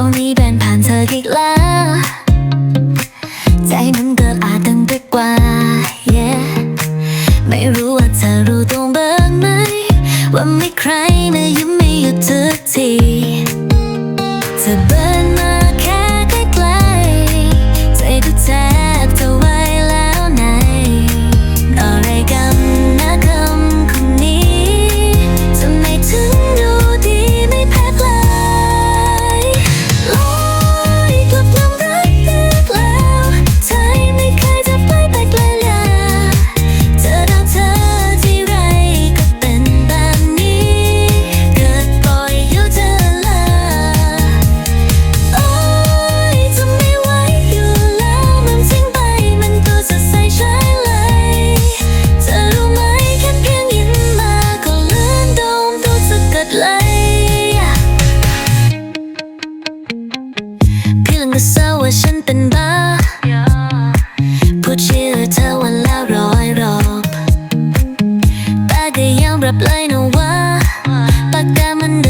าหนี้เดินผ่านเธออีกแล้ว ใจมันเกิดอาจตึงไปกว่า yeah ไม่รู้ว่าเธอรู้ตรงบ้างไหม ว่าไม่ใครนะยิ้มไม่หยุดทุกทีเธอเบิร์ แต่ยอมรับเลยนะว่าปากกามันเ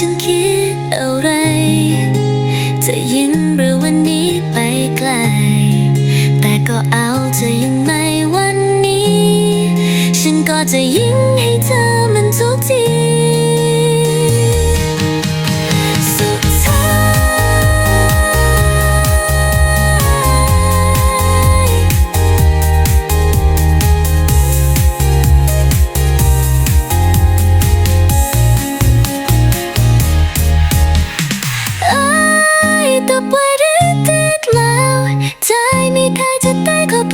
ฉันคิดอะไร จะยิงมหรือวันนี้ไปไกล แต่ก็เอาจะยังไในวันนี้ ฉันก็จะยิงให้เธอมันทุกที